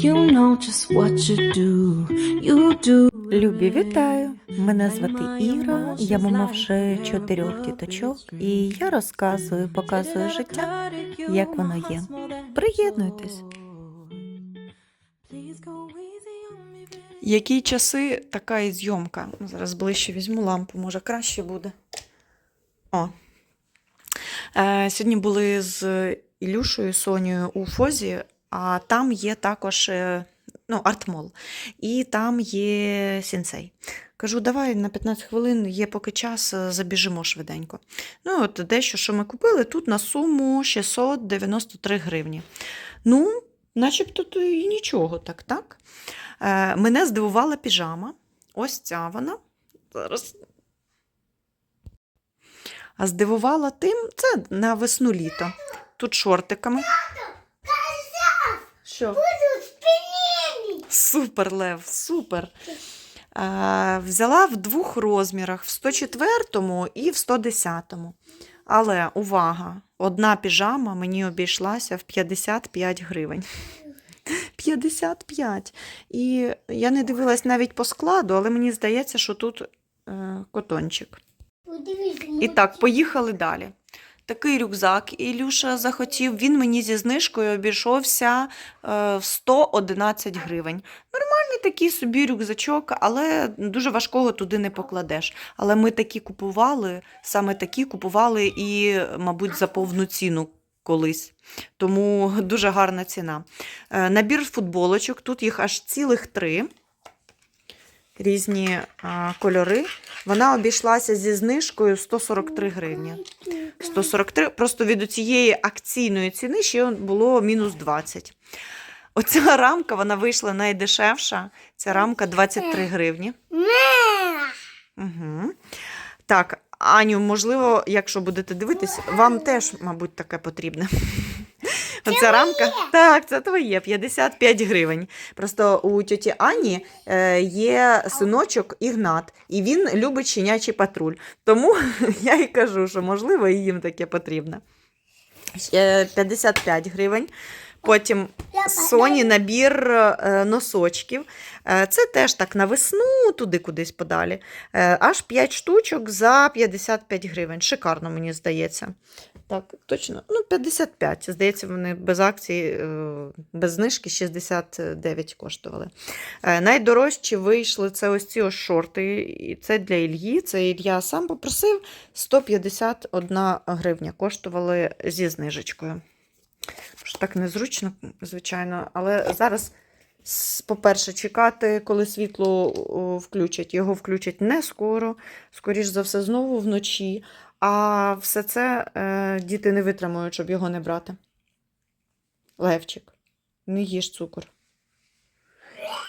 You know just what you do. You do. Любі, вітаю! Мене звати Іра, я мама вже чотирьох діточок, і я розказую, показую життя, як воно є. Приєднуйтесь. Які часи така і зйомка? Ну, Зараз ближче візьму лампу, може краще буде. О. Е, сьогодні були з Ілюшою Сонією у Фозі, а там є також е, ну, артмол. І там є сінсей. Кажу, давай на 15 хвилин є поки час, е, забіжимо швиденько. Ну, от дещо, що ми купили, тут на суму 693 гривні. Ну, начебто то і нічого, так, так? Е, мене здивувала піжама. Ось ця вона. Зараз. А здивувала тим, це на весну літо. Тут шортиками. Що? Супер, Лев, супер. Е, взяла в двох розмірах: в 104 і в 110. Але увага! Одна піжама мені обійшлася в 55 гривень. 55. І я не дивилась навіть по складу, але мені здається, що тут е, котончик. І так, поїхали далі. Такий рюкзак Ілюша захотів. Він мені зі знижкою обійшовся е, в 111 гривень. Нормальний такий собі рюкзачок, але дуже важкого туди не покладеш. Але ми такі купували, саме такі купували і, мабуть, за повну ціну колись. Тому дуже гарна ціна. Е, Набір футболочок, тут їх аж цілих три. Різні а, кольори. Вона обійшлася зі знижкою 143 гривні. 143, просто від цієї акційної ціни ще було мінус 20. Оця рамка вона вийшла найдешевша. Ця рамка 23 гривні. Угу. Так, Аню, можливо, якщо будете дивитись, вам теж, мабуть, таке потрібне. Оця рамка. Так, це твоє 55 гривень. Просто у тьоті Ані е, є синочок Ігнат, і він любить щенячий патруль. Тому я і кажу, що можливо і їм таке потрібно. Е, 55 гривень. Потім Соні набір е, носочків. Е, Це теж так на весну, туди кудись подалі. Аж 5 штучок за 55 гривень. Шикарно, мені здається. Так, точно. Ну, 55. Здається, вони без акції, е, без знижки 69 коштували. Е, Найдорожчі вийшли це ось ці ось шорти. І це для Ільї. Це Ілья сам попросив 151 гривня. Коштували зі знижечкою. Так незручно, звичайно, але зараз, по-перше, чекати, коли світло включать. Його включать не скоро, скоріш за все, знову вночі. А все це е, діти не витримують, щоб його не брати. Левчик, не їж цукор.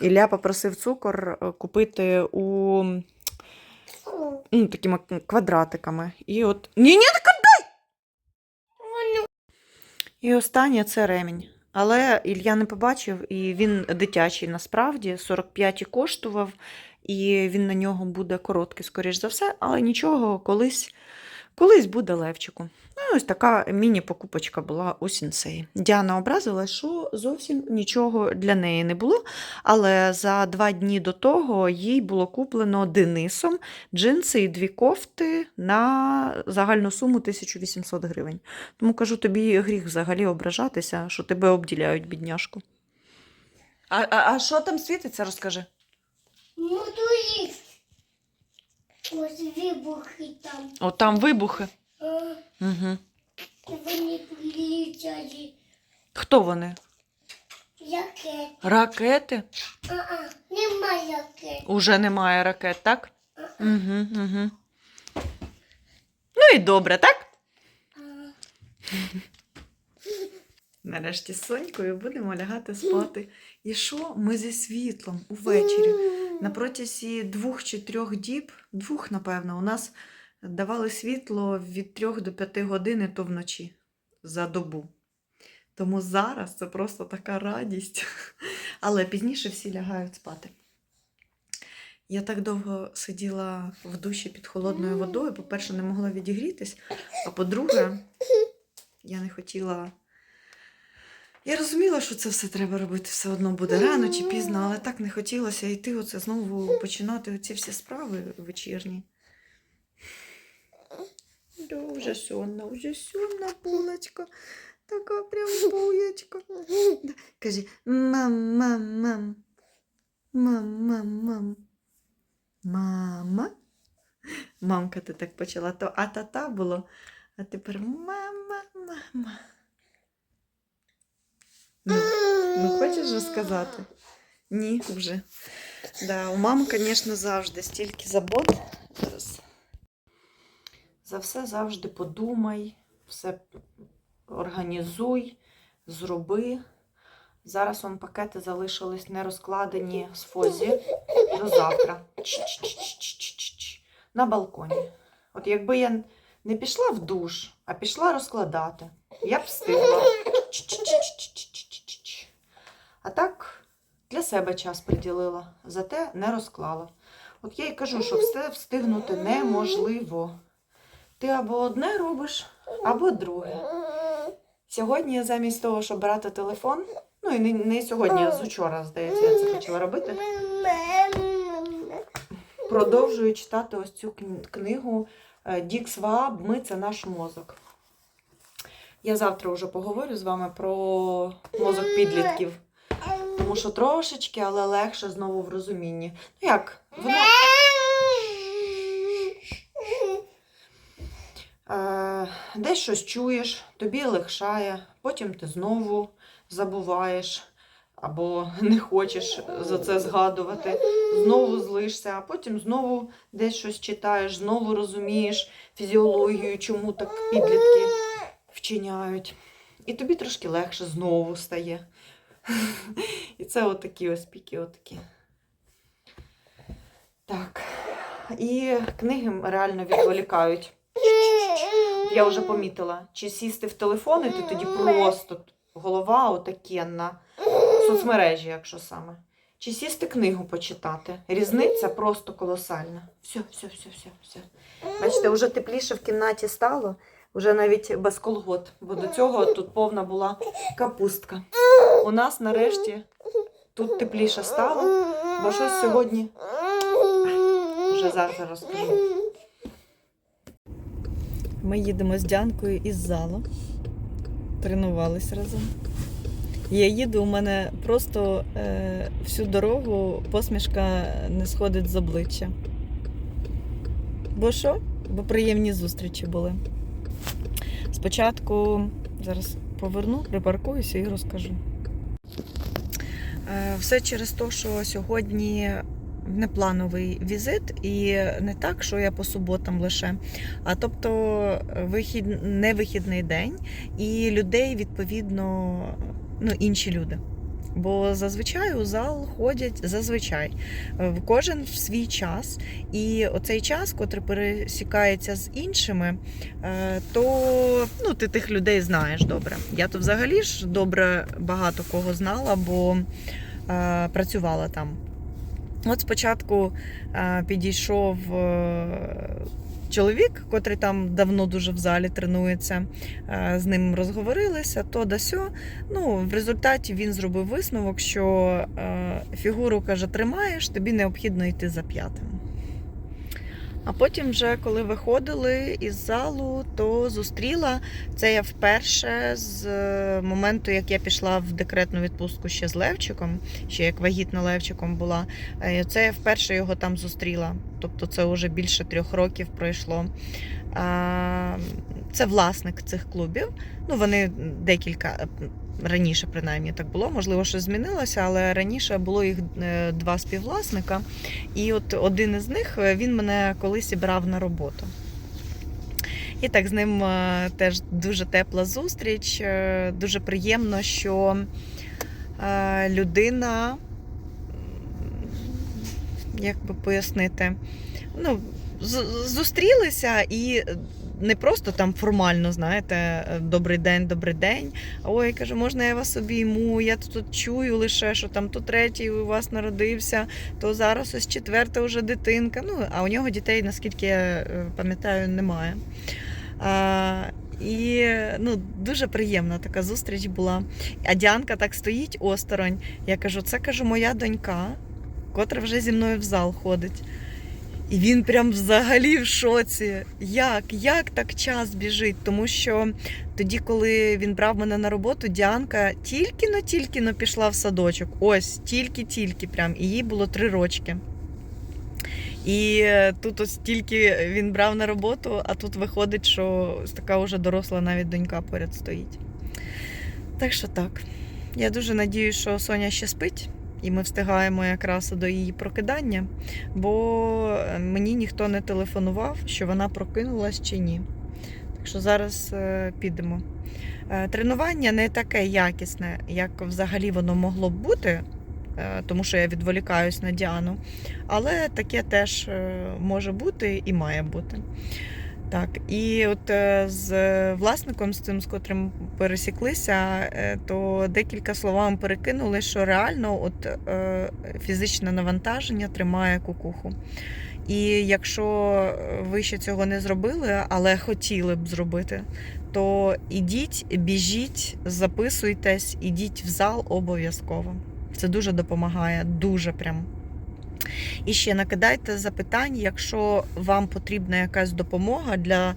Ілля попросив цукор е, купити у ну, такими квадратиками. І от. Ні, ні, не кидай! І останнє це ремінь. Але Ілля не побачив, і він дитячий насправді, 45 і коштував, і він на нього буде короткий, скоріш за все, але нічого, колись, колись буде левчику. Ну, ось така міні-покупочка була у сінсеї. Діана образила, що зовсім нічого для неї не було, але за два дні до того їй було куплено Денисом джинси і дві кофти на загальну суму 1800 гривень. Тому кажу, тобі гріх взагалі ображатися, що тебе обділяють, бідняшку. А, а, а що там світиться, розкажи? Ну, то є. Ось вибухи там. О, там вибухи. А, Угу. Вони прилітали. Хто вони? Яке? Ракети? А-а, нема яке. Уже немає ракет, так? Угу, угу. Ну і добре, так? А, Нарешті з Сонькою будемо лягати спати. І що? Ми зі світлом увечері. На протязі двох чи трьох діб, двох, напевно, у нас давали світло від трьох до п'яти годин, то вночі за добу. Тому зараз це просто така радість. Але пізніше всі лягають спати. Я так довго сиділа в душі під холодною водою. По-перше, не могла відігрітись, а по-друге, я не хотіла Я розуміла, що це все треба робити все одно буде рано чи пізно, але так не хотілося йти оце знову починати ці всі справи вечірні. Да, вже сонна, вже сонна булочка. Така прям булочка. Да. Кажи, мам, мам, мам. Мам, мам, мам. Мама. Мамка ти так почала, то а-та-та було, а тепер мама, мама. Ну, ну хочеш розказати? Ні, вже. Да, у мами, звісно, завжди стільки забот. Зараз. За все завжди подумай, все організуй, зроби. Зараз он пакети залишились не розкладені з фозі до завтра. Ч-ч-ч-ч-ч-ч-ч. На балконі. От якби я не пішла в душ, а пішла розкладати, я б встигла. Ч-ч-ч-ч-ч-ч-ч-ч. А так для себе час приділила, зате не розклала. От я й кажу, що все встигнути неможливо. Ти або одне робиш, або друге. Сьогодні замість того, щоб брати телефон, ну і не, не сьогодні, а з учора, здається, я це почала робити. Продовжую читати ось цю книгу е, Дік Свааб Ми це наш мозок. Я завтра вже поговорю з вами про мозок підлітків. Тому що трошечки, але легше знову в розумінні. Ну як? Воно е, десь щось чуєш, тобі легшає, потім ти знову забуваєш або не хочеш за це згадувати, знову злишся, а потім знову десь щось читаєш, знову розумієш фізіологію, чому так підлітки вчиняють. І тобі трошки легше знову стає. І це отакі ось піки, отакі. Так. І книги реально відволікають. Я вже помітила, чи сісти в телефон, і ти тоді просто голова отакенна. Соцмережі, якщо саме. Чи сісти книгу почитати. Різниця просто колосальна. Все, все, все, все, все. Бачите, вже тепліше в кімнаті стало, вже навіть без колгот, бо до цього тут повна була капустка. У нас нарешті тут тепліше стало, бо щось сьогодні вже зараз розкажу. Ми їдемо з Дянкою із залу. Тренувались разом. Я їду, у мене просто е, всю дорогу посмішка не сходить з обличчя. Бо що? Бо приємні зустрічі були. Спочатку зараз поверну, припаркуюся і розкажу. Е, Все через те, що сьогодні неплановий візит, і не так, що я по суботам лише, а тобто вихід, не вихідний день, і людей відповідно ну, інші люди. Бо зазвичай у зал ходять зазвичай е, кожен в свій час. І оцей час, котрий пересікається з іншими, е, то ну, ти тих людей знаєш добре. Я то взагалі ж добре багато кого знала, бо е, працювала там. От спочатку е, підійшов е, чоловік, котрий там давно дуже в залі тренується. Е, з ним розговорилися, то да сьо. Ну, в результаті він зробив висновок, що е, фігуру каже, тримаєш, тобі необхідно йти за п'ятим. А потім, вже коли виходили із залу, то зустріла це я вперше з е, моменту, як я пішла в декретну відпустку ще з Левчиком, ще як вагітна Левчиком була. Е, Це я вперше його там зустріла. Тобто це вже більше трьох років пройшло. Це власник цих клубів. Ну, вони декілька раніше, принаймні, так було. Можливо, щось змінилося, але раніше було їх е, два співвласника. І от один із них е, він мене колись брав на роботу. І так з ним е, теж дуже тепла зустріч. Дуже приємно, що людина, як би пояснити, ну, зустрілися і не просто там формально, знаєте, добрий день, добрий день. Ой, каже, можна я вас обійму? Я тут, тут чую лише, що там то третій у вас народився, то зараз ось четверта вже дитинка. Ну, а у нього дітей, наскільки я е, пам'ятаю, немає. А, І ну, дуже приємна така зустріч була. А Діанка так стоїть осторонь. Я кажу, це кажу, моя донька, котра вже зі мною в зал ходить. І він прям взагалі в шоці. Як? Як так час біжить? Тому що тоді, коли він брав мене на роботу, Діанка тільки-но, тільки-но пішла в садочок. Ось, тільки-тільки прям. І їй було три рочки. І е, тут ось тільки він брав на роботу, а тут виходить, що така вже доросла навіть донька поряд стоїть. Так що так. Я дуже надіюсь, що Соня ще спить, і ми встигаємо якраз до її прокидання, бо е, мені ніхто не телефонував, що вона прокинулась чи ні. Так що зараз е, підемо. Е, Тренування не таке якісне, як взагалі воно могло б бути, тому що я відволікаюсь на Діану. Але таке теж може бути і має бути. Так, і от е, з власником, з цим, з котрим пересіклися, е, то декілька словами перекинули, що реально от, е, фізичне навантаження тримає кукуху. І якщо ви ще цього не зробили, але хотіли б зробити, то ідіть, біжіть, записуйтесь, ідіть в зал обов'язково. Це дуже допомагає, дуже прям. І ще накидайте запитань, якщо вам потрібна якась допомога для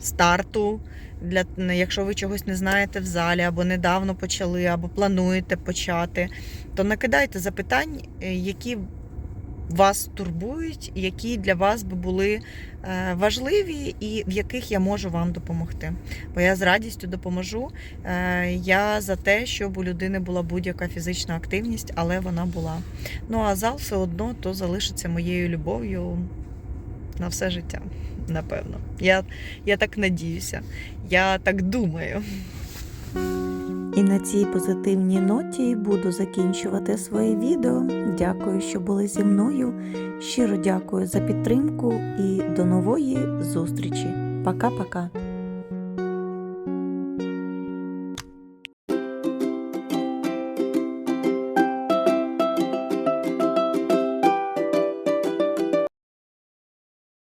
старту, для, якщо ви чогось не знаєте в залі, або недавно почали, або плануєте почати, то накидайте запитань, е, які вас турбують, які для вас би були е, важливі і в яких я можу вам допомогти. Бо я з радістю допоможу. Е, Я за те, щоб у людини була будь-яка фізична активність, але вона була. Ну а зал все одно то залишиться моєю любов'ю на все життя. Напевно. Я, я так надіюся, я так думаю. І на цій позитивній ноті буду закінчувати своє відео. Дякую, що були зі мною. Щиро дякую за підтримку і до нової зустрічі. Пока-пока.